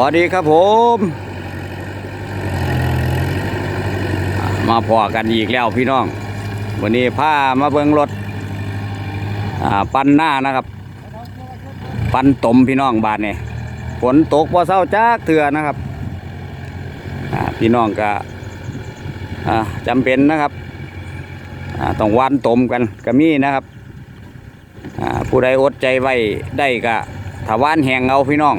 วัสดีครับผม มาพอกันอีกแล้วพี่น้อง วันนี้พามาเบิ่งรถปั้นหน้านะครับ ปั้นตมพี่น้องบาทเนี่ยฝนตกพอเศร้าจักเถื่อนะครับพี่น้องก็จำเป็นนะครับต้องวานตมกันก็มีนะครับผู้ใดอดใจไว้ได้ก็ถาวานแหงเอาพี่น้อง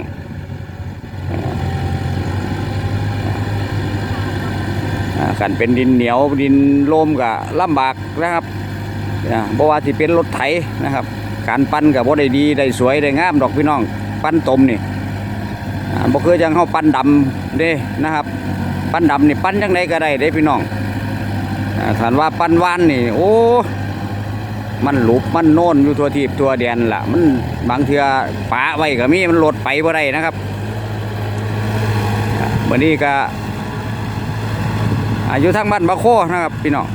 อ่า กันเป็นดินเหนียวดินโลมก็ลำบากนะครับอ่าบ่ว่าที่เป็นรถไถนะครับ การปั้นกับบ่าได้ดีได้สวยได้งามดอกพี่น้อง ปั้นตมนี่อ่าบ่คือจังเฮาปั้นดำเด้นะครับ ปั้นดำนี่ปั้นจังไดก็ได้เด้พี่น้องอ่าถ้าว่าปั้นวานนี่ โอ้มันหลุบมันโน่นอยู่ทัวทีบทัวแดนล่ะ มันบางเทือปะไว้ก็มีมันหลดไปบ่ได้นะครับอ่ามื้อนี้ก็ อายุทางบ้านบะโคนะครับพี่น้อง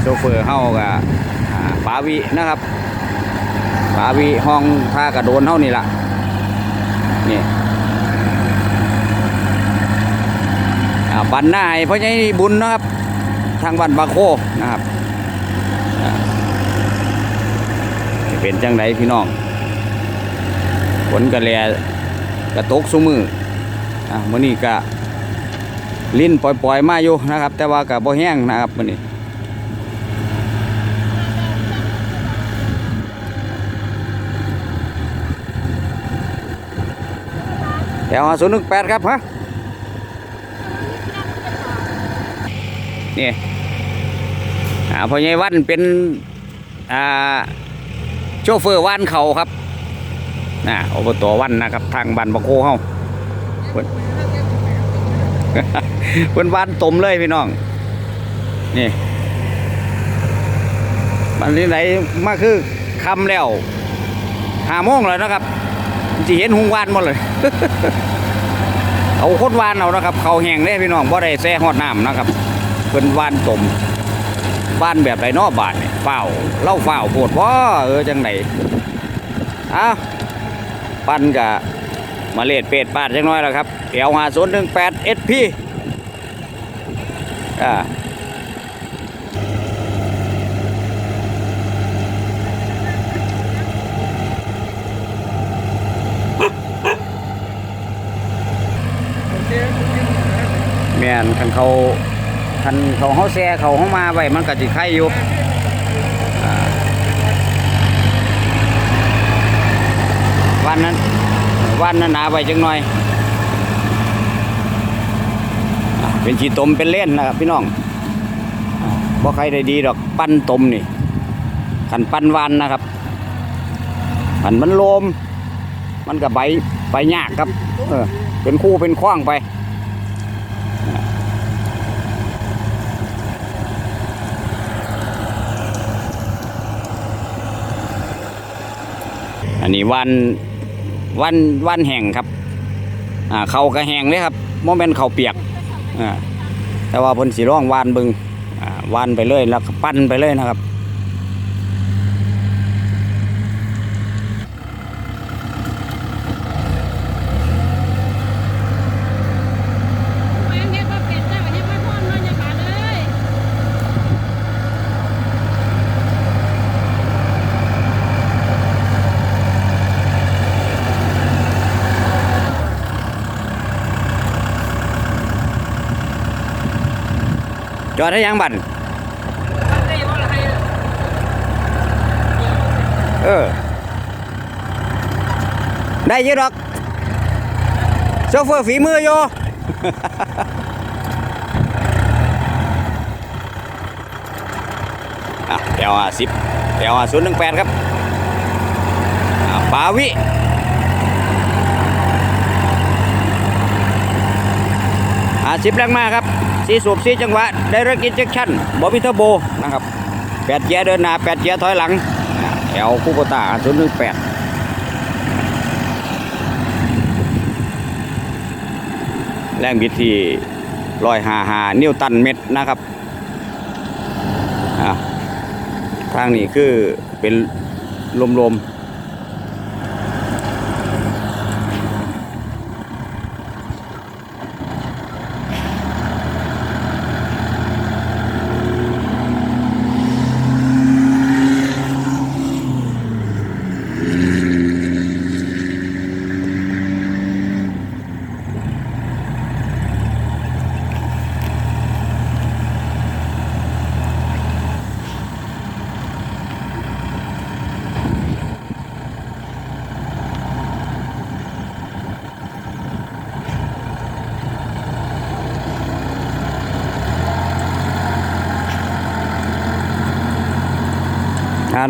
โซเฟอร์เฮากับปาวินะครับปาวิห้องท่ากระโดนเฮานี่ล่ะนี่อ่าปันหน้าให้พ่อใหญ่บุญนะครับ ทางบ้านบะโคนะครับเป็นจังไดพี่น้องฝนกระแลกระตกซุมือ อะมื้อนี้ก็ลิ้นปล่อยๆมาอยู่นะครับ แต่ว่าก็บ่แห้งนะครับมื้อนี้แถวศูนย์หนึ่งแปดครับฮะนี่อ่าพ่อใหญ่วันเป็นอ่าโชเฟอร์วันเขาครับนะอบตวันนะครับ ทางบ้านบะโคเฮา เพิ่นวานตมเลยพี่น้อง นี่มันนี้ไหนมาคือคำแล้วหาโมงแล้วนะครับจะเห็นหุงวานหมดเลย เอาคนวานเอานะครับ เขาแห้งเลยพี่น้องบ่ได้แซ่ฮอดน้ำนะครับเพิ่นวานตมวานแบบไรนอบาทนี่เฝ้าเล่าเฝ้าโพดว่าเออจังไหนอ้าวปั้นกะ มาเลดเป็ดปาดจังน้อยแล้วครับเอลหาศูนย์หนึ่งแปดเอสพีอ่าแม่นคันเขาคันเขาเขาแซ่เขาเขามาไว้มันก็สิไข่อยู่วันนั้น วันนั้นหนาไปจังหน่อย เป็นชีตมเป็นเล่นนะครับพี่น้องบ่ใครได้ดีดอกปั้นตมนี่ขันปั้นวานนะครับขันมันโลม มันก็ใบใบยากครับ เออ เป็นคู่เป็นคว้างไปอันนี้วัน วันวันแห่งครับอ่าเขากระแห้งเลยครับโมเมนเขาเปียกอ่าแต่ว่าเพิ่นสีร่องวานบึงอ่าวานไปเลยแล้วปั้นไปเลยนะครับ แม่งเฮ็ดบ่เป็นจ้าเฮ็ดบ่พร้อมเนาะอย่าบาดเอ้ย จ อดได้ยังบันเออ ได้เยอะหรอกโซเฟอร์ฝีมืออยู่อะแถวอะสิบแถวอะศูนย์หนึ่งแปดครับปาวิอะสิบแรงมากครับ สีสูบสีจังหวะไดเรกอินเจคชั่นบอบิเทอร์โบนะครับแปดเกียร์เดินหน้าแปดเกียร์ถอยหลังแถวคูโบต้าศูนย์หนึ่งแปดแรงบิดที่ร้อยหาหานิวตันเม็ดนะครับทางนี้คือเป็นลมๆ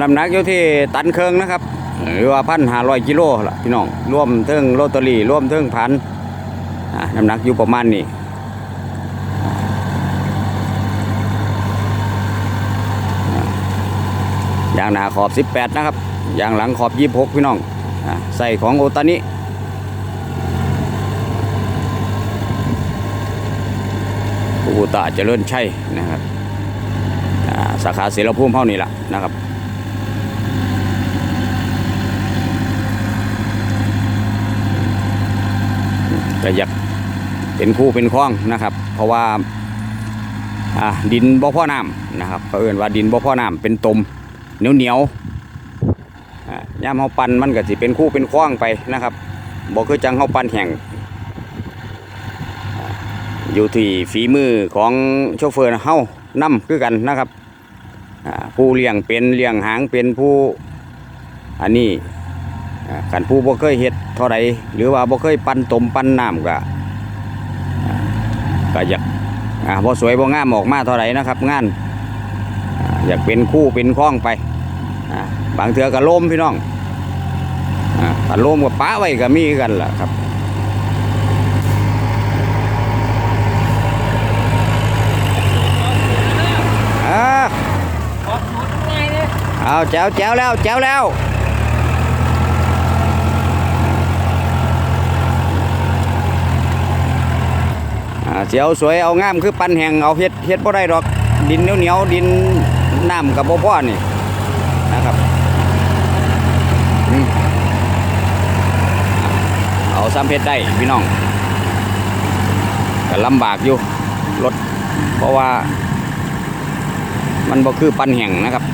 น้ำหนักอยู่ที่ตันเคิงนะครับ หรือว่าพันห้าร้อยกิโลล่ะพี่น้องรวมเทิงโรตารี่รวมเทิงพันน้ำหนักอยู่ประมาณนี้ยางหนาขอบ 18 นะครับยางหลังขอบ 26 พี่น้องอใส่ของโอตานิอุตาเจริญชัยนะครับสาขาเสรภูมิเท่านี้แหละนะครับ ก็อยากเป็นคู่เป็นคล้องนะครับ เพราะว่าดินบ่พ่อน้ำนะครับเขาเอื่นว่าดินบ่พ่อน้ำเป็นตมเหนียวเหนียวๆอ่ย่ามเฮาปันมันก็สิเป็นคู่เป็นคล้องไปนะครับบ่คือจังเฮาปันแห้งอยู่ที่ฝีมือของโชเฟอร์เฮานํคือกันนะครับผู้เลี้ยงเป็นเลี้ยงหางเป็นผู้อันนี้ ขันผู้บ่เคยเฮ็ดเท่าไรหรือว่าบ่เคยปั้นต้มปั้นน้ำก็อ่าก็อยากอ่าบ่สวยบ่งามออกมาเท่าไรนะครับ งานอ่าอยากเป็นคู่เป็นคล้องไปอ่าบางเทื่อก็ล้มพี่น้องอ่าก็ล้มก็ป้าไว้ก็มีคือกันล่ะครับอ่าออกหมดง่ายเลยเอาแจ๋วแจ๋วแล้วแจ๋วแล้ว เสียวสวยเอางามคือปันแหงเอาเฮ็ดเฮ็ดบ่ได้ดอกดินเหนียวเหนียวๆดินน้ำกับบ่พอนี่นะครับเอาซ้ำเพชรได้พี่น้องก็ลำบากอยู่รถเพราะว่า มันบ่คือปันแห่งนะครับ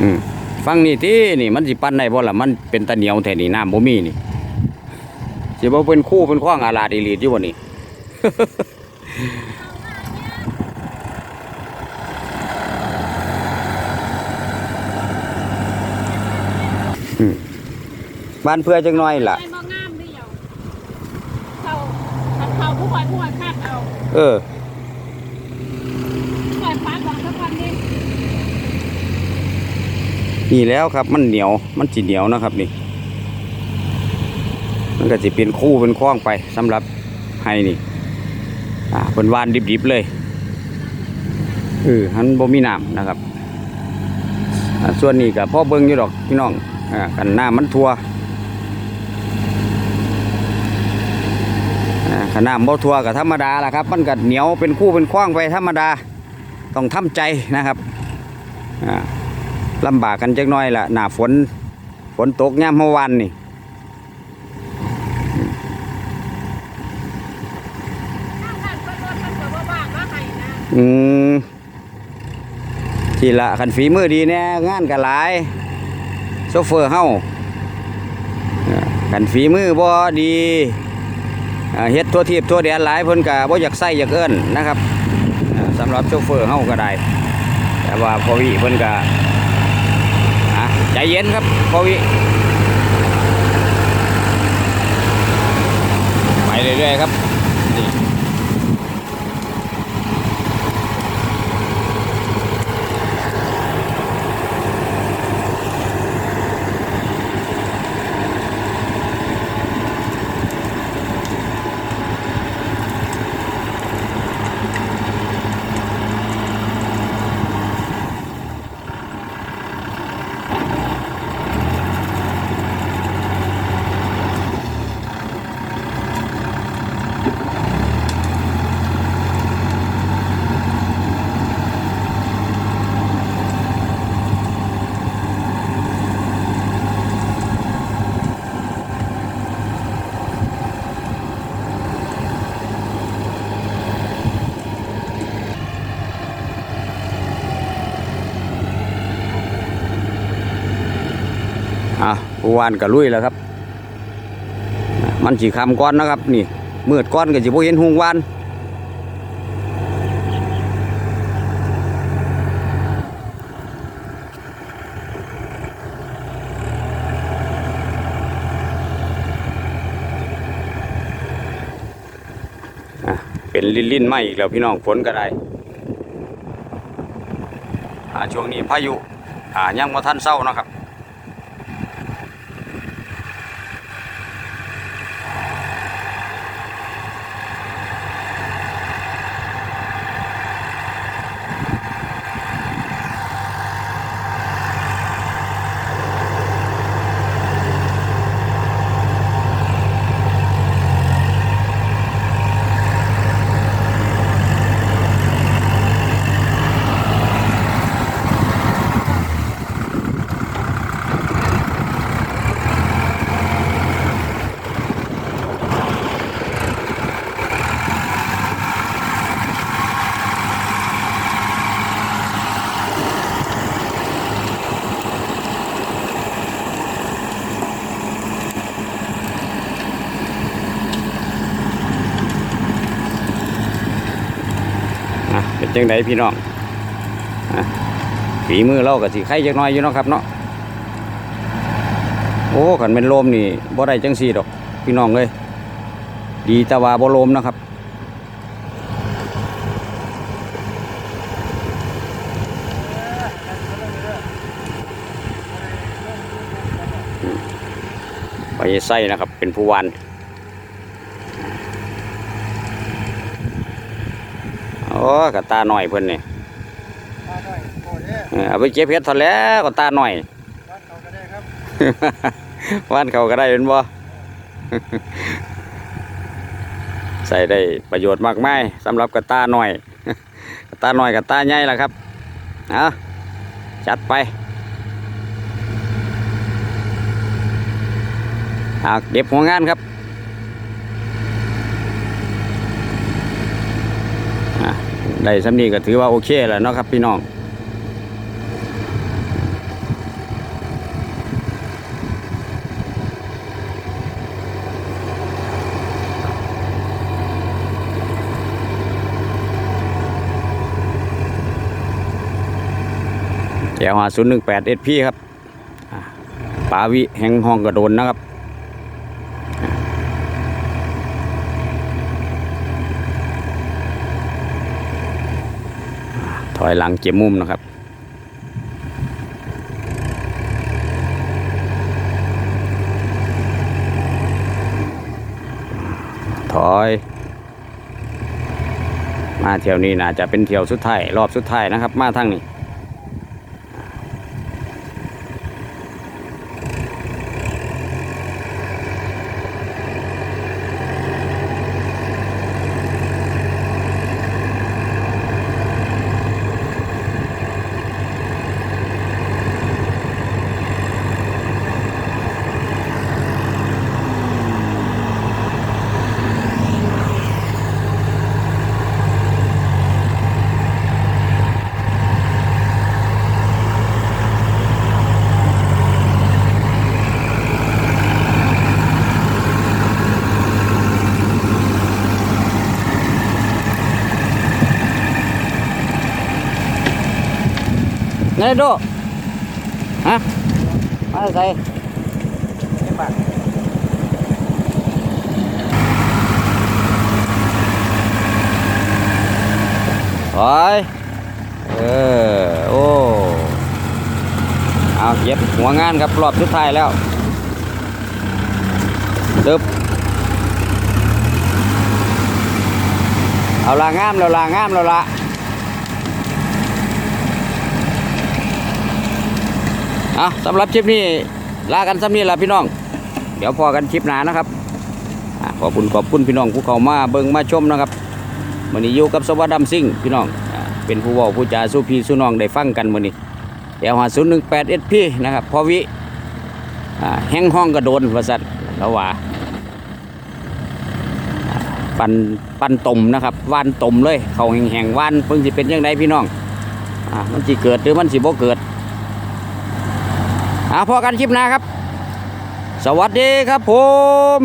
อืมฟังนี่ที่นี่มันสิปั้นได้บ่ล่ะมันเป็นตะเหนียวแท้นี่น้ำบ่มีนี่สิบ่เป็นคู่เป็นข้องอาลาดอีหลีดอยู่บ่นี่ บ้านเพื่อจังน้อยล่ะไอ้บ่งามเดียวเขาเขาเขาผู้ป่วยผู้ป่วยคาดเอา เออ ผู้ป่วยฟ้าของสักวันนี้ นี่แล้วครับมันเหนียวมันจีเหนียวนะครับนี่ มันก็จะเป็นคู่เป็นคล้องไปสำหรับให้นี่อ่าเป็นวานดิบๆเลยเออหันบ่มีน้ำนะครับส่วนนี้ก็พ่อเบิ้งอยู่ดอกพี่น้องอ่ากันน้ำมันทัวขนน้ำบ่ทัวก็ธรรมดาล่ะครับ มันก็เหนียวเป็นคู่เป็นคล้องไปธรรมดา ต้องทำใจนะครับอ่า ลำบากกันจักน้อยละหนาฝนฝนตกย่ำเมื่อวานนี่อืมทีละขันฝีมือดีแน่งานกันหลายโซเฟอร์เฮาขันฝีมือบ่ดีเฮ็ดทั่วทีบทั่วแดนหลายเพิ่นก็บ่อยากใส่อยากเอิ้นนะครับสำหรับโชเฟอร์เฮาก็ได้ แต่ว่าพอวิเพิ่นกะ ใจเย็นครับพอวิไปเรื่อยๆครับ ผู้วานกับลุยแล้วครับ มันจีคำก้อนนะครับ นี่เมื่อก้อนก็บจีโบเห็นหงวานเป็นลิ้นลิ้นไหมอีกแล้วพี่น้องฝนก็ได้ช่วงนี้พายุหายังมาท่านเศร้านะครับ จังไดพี่น้องฝีมือเราก็สิไข่จักน้อยอยู่เนาะครับเนาะโอ้ขันเป็นลมนี่บ่ได้จังสี่ดอก พี่น้องเลยดีต่ว่าบ่ลมนะครับไปไส้นะครับเป็นผู้วัน อ้กระตาหน่อยเพิ่นนี่มาหน่อยโอ้เด้เออเอาไปเก็บเห็ดทอดแล้วก็ตาหน่อย วัดเขาก็ได้ครับว่านเขาก็ได้เป็นบ่ ใส่ได้ประโยชน์มากมายสำหรับกระตาหน่อย กระตาหน่อยกระตาใหญ่ล่ะครับเอาจัดไปเอาเก็บหัวงานครับอะ ได้สำนีก็ถือว่าโอเคแล้วเนาะครับพี่น้องแถวหาศูนย์หนึ่งแปดเอพีครับอ่าปาวิแห่งห้องกระโดนนะครับ ถอยหลังเก็บมุมนะครับ ถอย มาเที่ยวนี้น่าจะเป็นเที่ยวสุดท้ายรอบสุดท้ายนะครับ มาทางนี้ ไงโดฮะมาใส่ไม่บาทถอยเออโอ้เอาเย็บหัวงานครับรอบสุดท้ายแล้วตึบเอาลางามแล้วลางามแล้วละ อาสำหรับคลิปนี้ลากันสำนี้ละพี่น้อง เดี๋ยวพอกันคลิปหนานะครับอขอบคุณขอบคุณพี่น้องผู้เข้ามาเบิ่งมาชมนะครับมื่อนี้อยู่กับสวัสดดำซิ่งพี่น้องอเป็นผู้เว่าผู้จ่าสู้พี่สู้น้องได้ฟังกันมื่อนี้เดี๋ยวหาศูนย์หนึ่งแปดเอสพีนะครับพอวิอแห้งห้องกระโดนว่าสัตแล้วว่าปันปันตมนะครับว่านตมเลยเขาแห่งแห่งๆว่านเพิ่งสิเป็นยังไงพี่น้องอมันสิเกิดหรือมันสิบ่เกิด อ่าพอกันคลิปหน้าครับ สวัสดีครับผม